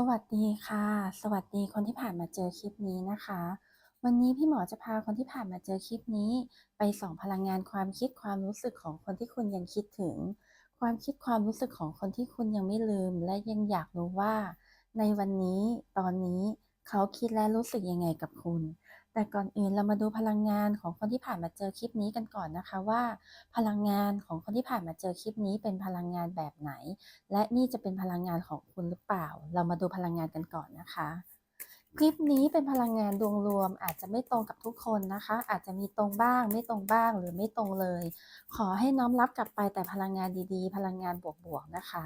สวัสดีค่ะ สวัสดีคนที่ผ่านมาเจอคลิปนี้นะคะ วันนี้พี่หมอจะพาคนที่ผ่านมาเจอคลิปนี้ ไปส่องพลังงานความคิดความรู้สึกของคนที่คุณยังคิดถึง ความคิดความรู้สึกของคนที่คุณยังไม่ลืม และยังอยากรู้ว่า ในวันนี้ตอนนี้เขาคิดและรู้สึกยังไงกับคุณ แต่ก่อนอื่นเรามาดูพลังงานของคนที่ผ่านมาเจอคลิปนี้กันก่อนนะคะว่า พลังงานของคนที่ผ่านมาเจอคลิปนี้เป็นพลังงานแบบไหน และนี่จะเป็นพลังงานของคุณหรือเปล่า เรามาดูพลังงานกันก่อนนะคะคลิปนี้เป็นพลังงานดวงรวม อาจจะไม่ตรงกับทุกคนนะคะ อาจจะมีตรงบ้าง ไม่ตรงบ้างหรือไม่ตรงเลย ขอให้น้อมรับกลับไปแต่พลังงานดีๆ พลังงานบวกๆนะคะ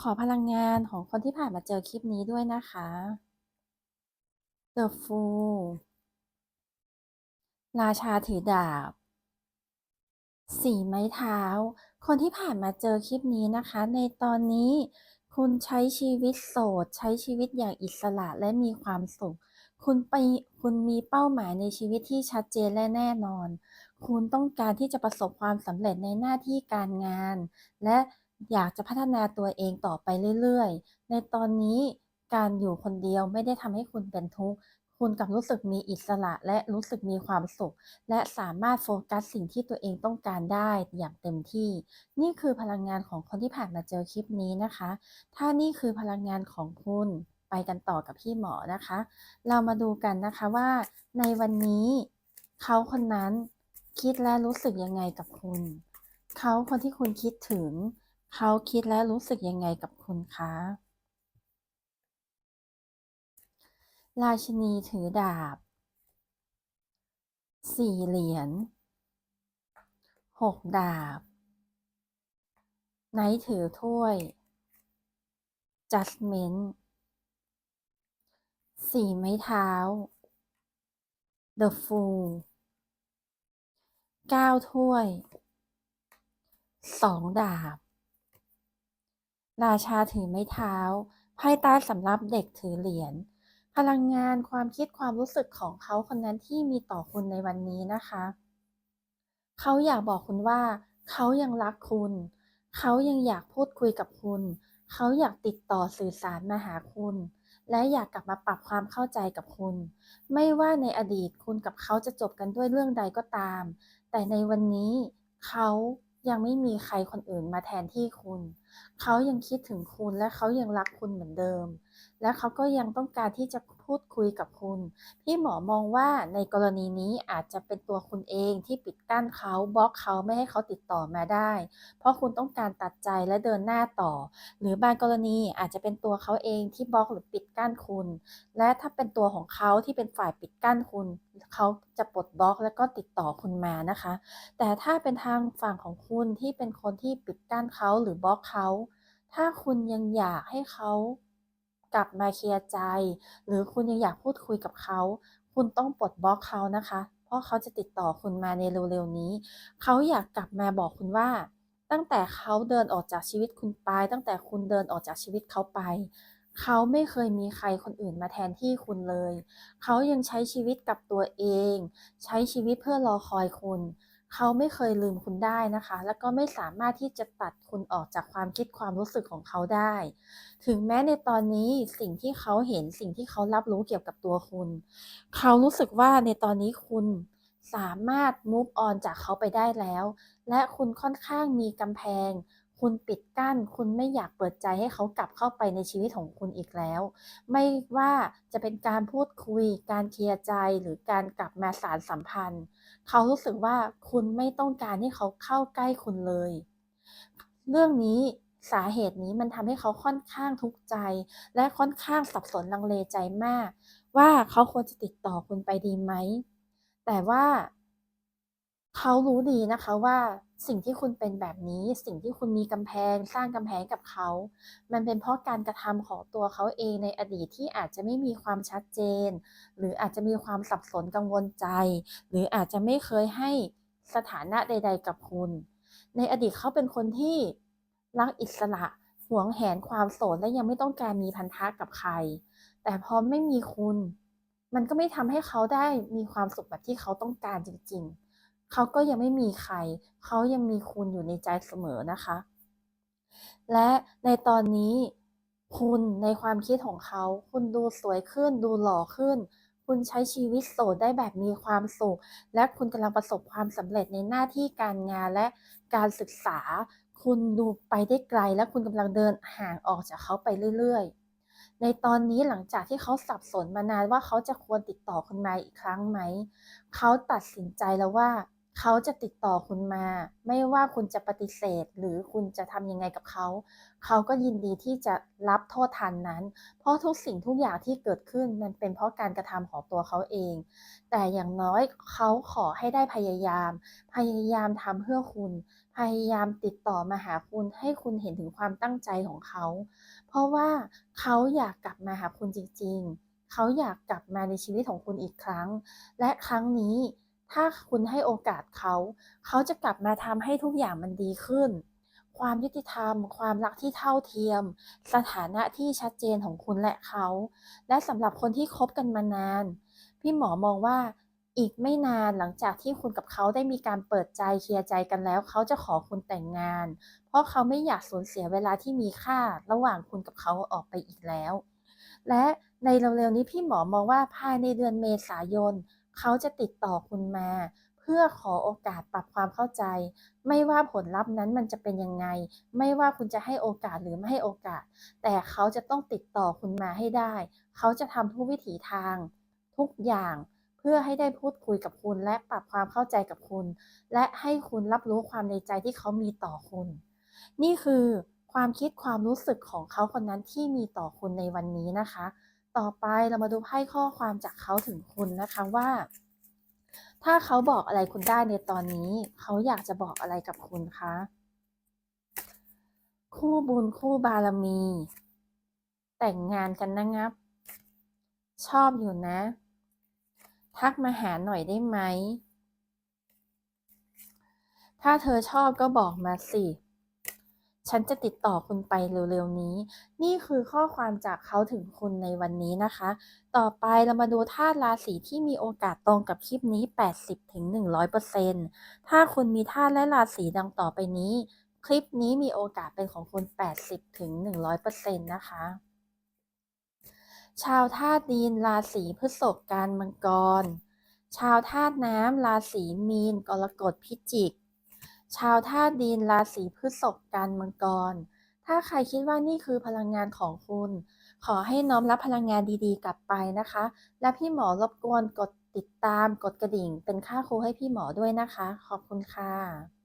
ขอพลังงานของคนที่ผ่านมาเจอคลิปนี้ด้วยนะคะ The Fool ราชาถือดาบ สี่ไม้เท้า คนที่ผ่านมาเจอคลิปนี้นะคะ ในตอนนี้คุณใช้ชีวิตโสด ใช้ชีวิตอย่างอิสระและมีความสุข คุณไปคุณมีเป้าหมายในชีวิตที่ชัดเจนและแน่นอน คุณต้องการที่จะประสบความสำเร็จในหน้าที่การงาน และอยากจะพัฒนาตัวเองต่อไปเรื่อยๆ ในตอนนี้การอยู่คนเดียวไม่ได้ทำให้คุณเป็นทุกข์ คุณกลับรู้สึกมีอิสระและรู้สึกมีความสุข และสามารถโฟกัสสิ่งที่ตัวเองต้องการได้อย่างเต็มที่ นี่คือพลังงานของคนที่ผ่านมาเจอคลิปนี้นะคะ ถ้านี่คือพลังงานของคุณไปกันต่อกับพี่หมอนะคะ เรามาดูกันนะคะว่า ในวันนี้เขาคนนั้นคิดและรู้สึกยังไงกับคุณ เขาคนที่คุณคิดถึง เขาคิดและรู้สึกยังไงกับคุณคะ ราชินีถือดาบ สี่เหรียญหกดาบ ไนท์ถือถ้วย Judgment สี่ไม้เท้า The Fool เก้าถ้วย สองดาบ ราชาถือไม้เท้า ไพ่ใต้สำหรับเด็กถือเหรียญ พลังงานความคิดความรู้สึกของเขาคนนั้นที่มีต่อคุณในวันนี้นะคะ เขาอยากบอกคุณว่า เขายังรักคุณ เขายังอยากพูดคุยกับคุณ เขาอยากติดต่อสื่อสารมาหาคุณ และอยากกลับมาปรับความเข้าใจกับคุณ ไม่ว่าในอดีตคุณกับเขาจะจบกันด้วยเรื่องใดก็ตาม แต่ในวันนี้เขายังไม่มีใครคนอื่นมาแทนที่คุณ เขายังคิดถึงคุณและเขายังรักคุณเหมือนเดิม และเขาก็ยังต้องการที่จะพูดคุยกับคุณ พี่หมอมองว่าในกรณีนี้อาจจะเป็นตัวคุณเองที่ปิดกั้นเขาบล็อกเขาไม่ให้เขาติดต่อมาได้ เพราะคุณต้องการตัดใจและเดินหน้าต่อ หรือบางกรณีอาจจะเป็นตัวเขาเองที่บล็อกหรือปิดกั้นคุณ และถ้าเป็นตัวของเขาที่เป็นฝ่ายปิดกั้นคุณ เขาจะปลดบล็อกแล้วก็ติดต่อคุณมานะคะ แต่ถ้าเป็นทางฝั่งของคุณที่เป็นคนที่ปิดกั้นเขาหรือบล็อกเขา ถ้าคุณยังอยากให้เขา กลับมาเคลียร์ใจ หรือคุณยังอยากพูดคุยกับเขา คุณต้องปลดบล็อกเขานะคะ เพราะเขาจะติดต่อคุณมาในเร็วๆนี้ เขาอยากกลับมาบอกคุณว่า ตั้งแต่เขาเดินออกจากชีวิตคุณไป ตั้งแต่คุณเดินออกจากชีวิตเขาไป เขาไม่เคยมีใครคนอื่นมาแทนที่คุณเลย เขายังใช้ชีวิตกับตัวเอง ใช้ชีวิตเพื่อรอคอยคุณ เขาไม่เคยลืมคุณได้นะคะ แล้วก็ไม่สามารถที่จะตัดคุณออกจากความคิดความรู้สึกของเขาได้ ถึงแม้ในตอนนี้สิ่งที่เขาเห็นสิ่งที่เขารับรู้เกี่ยวกับตัวคุณ เขารู้สึกว่าในตอนนี้คุณสามารถ move on จากเขาไปได้แล้ว และคุณค่อนข้างมีกำแพง คุณปิดกั้น คุณไม่อยากเปิดใจให้เขากลับเข้าไปในชีวิตของคุณอีกแล้ว ไม่ว่าจะเป็นการพูดคุย การเคลียร์ใจ หรือการกลับมาสารสัมพันธ์ เขารู้สึกว่าคุณไม่ต้องการให้เขาเข้าใกล้คุณเลย เรื่องนี้สาเหตุนี้มันทำให้เขาค่อนข้างทุกข์ใจ และค่อนข้างสับสนลังเลใจมาก ว่าเขาควรจะติดต่อคุณไปดีไหม แต่ว่าเขารู้ดีนะคะว่า สิ่งที่คุณเป็นแบบนี้ สิ่งที่คุณมีกำแพง สร้างกำแพงกับเขา มันเป็นเพราะการกระทำของตัวเขาเองในอดีตที่อาจจะไม่มีความชัดเจน หรืออาจจะมีความสับสนกังวลใจ หรืออาจจะไม่เคยให้สถานะใด ๆ กับคุณ ในอดีตเขาเป็นคนที่รักอิสระหวงแหนความโสดและยังไม่ต้องการมีพันธะกับใคร แต่พอไม่มีคุณ มันก็ไม่ทำให้เขาได้มีความสุขแบบที่เขาต้องการจริง ๆ เขาก็ยังไม่มีใคร เขายังมีคุณอยู่ในใจเสมอนะคะ และในตอนนี้คุณในความคิดของเขา คุณดูสวยขึ้น ดูหล่อขึ้น คุณใช้ชีวิตโสดได้แบบมีความสุข และคุณกำลังประสบความสำเร็จในหน้าที่การงานและการศึกษา คุณดูไปได้ไกล และคุณกำลังเดินห่างออกจากเขาไปเรื่อยๆ ในตอนนี้หลังจากที่เขาสับสนมานานว่าเขาจะควรติดต่อคุณมาอีกครั้งไหม เขาตัดสินใจแล้วว่า เขาจะติดต่อคุณมา ไม่ว่าคุณจะปฏิเสธ หรือคุณจะทำยังไงกับเขา เขาก็ยินดีที่จะรับโทษทันนั้น เพราะทุกสิ่งทุกอย่างที่เกิดขึ้นมันเป็นเพราะการกระทำของตัวเขาเอง แต่อย่างน้อยเขาขอให้ได้พยายาม พยายามทำเพื่อคุณ พยายามติดต่อมาหาคุณให้คุณเห็นถึงความตั้งใจของเขา เพราะว่าเขาอยากกลับมาหาคุณจริง ๆ เขาอยากกลับมาในชีวิตของคุณอีกครั้ง และครั้งนี้ ถ้าคุณให้โอกาสเขา เขาจะกลับมาทำให้ทุกอย่างมันดีขึ้น ความยุติธรรม ความรักที่เท่าเทียม สถานะที่ชัดเจนของคุณและเขา และสำหรับคนที่คบกันมานาน พี่หมอมองว่าอีกไม่นานหลังจากที่คุณกับเขาได้มีการเปิดใจเคลียร์ใจกันแล้ว เขาจะขอคุณแต่งงาน เพราะเขาไม่อยากสูญเสียเวลาที่มีค่าระหว่างคุณกับเขาออกไปอีกแล้ว และในเร็วๆนี้พี่หมอมองว่าภายในเดือนเมษายน เขาจะติดต่อคุณมา เพื่อขอโอกาสปรับความเข้าใจ ไม่ว่าผลลัพธ์นั้นมันจะเป็นยังไง ไม่ว่าคุณจะให้โอกาสหรือไม่ให้โอกาส แต่เขาจะต้องติดต่อคุณมาให้ได้ เขาจะทำทุกวิถีทาง ทุกอย่างเพื่อให้ได้พูดคุยกับคุณ และปรับความเข้าใจกับคุณ และให้คุณรับรู้ความในใจที่เขามีต่อคุณ นี่คือความคิดความรู้สึกของเขาคนนั้นที่มีต่อคุณในวันนี้นะคะ ต่อไปเรามาดูไพ่ข้อความจากเขาถึงคุณนะคะว่า ถ้าเขาบอกอะไรคุณได้ในตอนนี้ เขาอยากจะบอกอะไรกับคุณคะคู่บุญคู่บารมี แต่งงานกันนะงับ ชอบอยู่นะ ทักมาหาหน่อยได้ไหม ถ้าเธอชอบก็บอกมาสิ ฉันจะติดต่อคุณไปเร็วๆนี้ นี่คือข้อความจากเขาถึงคุณในวันนี้นะคะ ต่อไปเรามาดูธาตุราศีที่มีโอกาสตรงกับคลิปนี้ 80-100%ถ้าคุณมีธาตุและราศีดังต่อไปนี้ คลิปนี้มีโอกาสเป็นของคุณ 80-100%นะคะชาวธาตุดินราศีพฤษภกันมังกร ชาวธาตุน้ำราศีมีน กรกฎพิจิก ชาวธาตุดินราศีพฤษภกันมังกร ถ้าใครคิดว่านี่คือพลังงานของคุณ ขอให้น้อมรับพลังงานดีๆ กลับไปนะคะ และพี่หมอรบกวนกดติดตามกดกระดิ่ง เป็นค่าครูให้พี่หมอด้วยนะคะ ขอบคุณค่ะ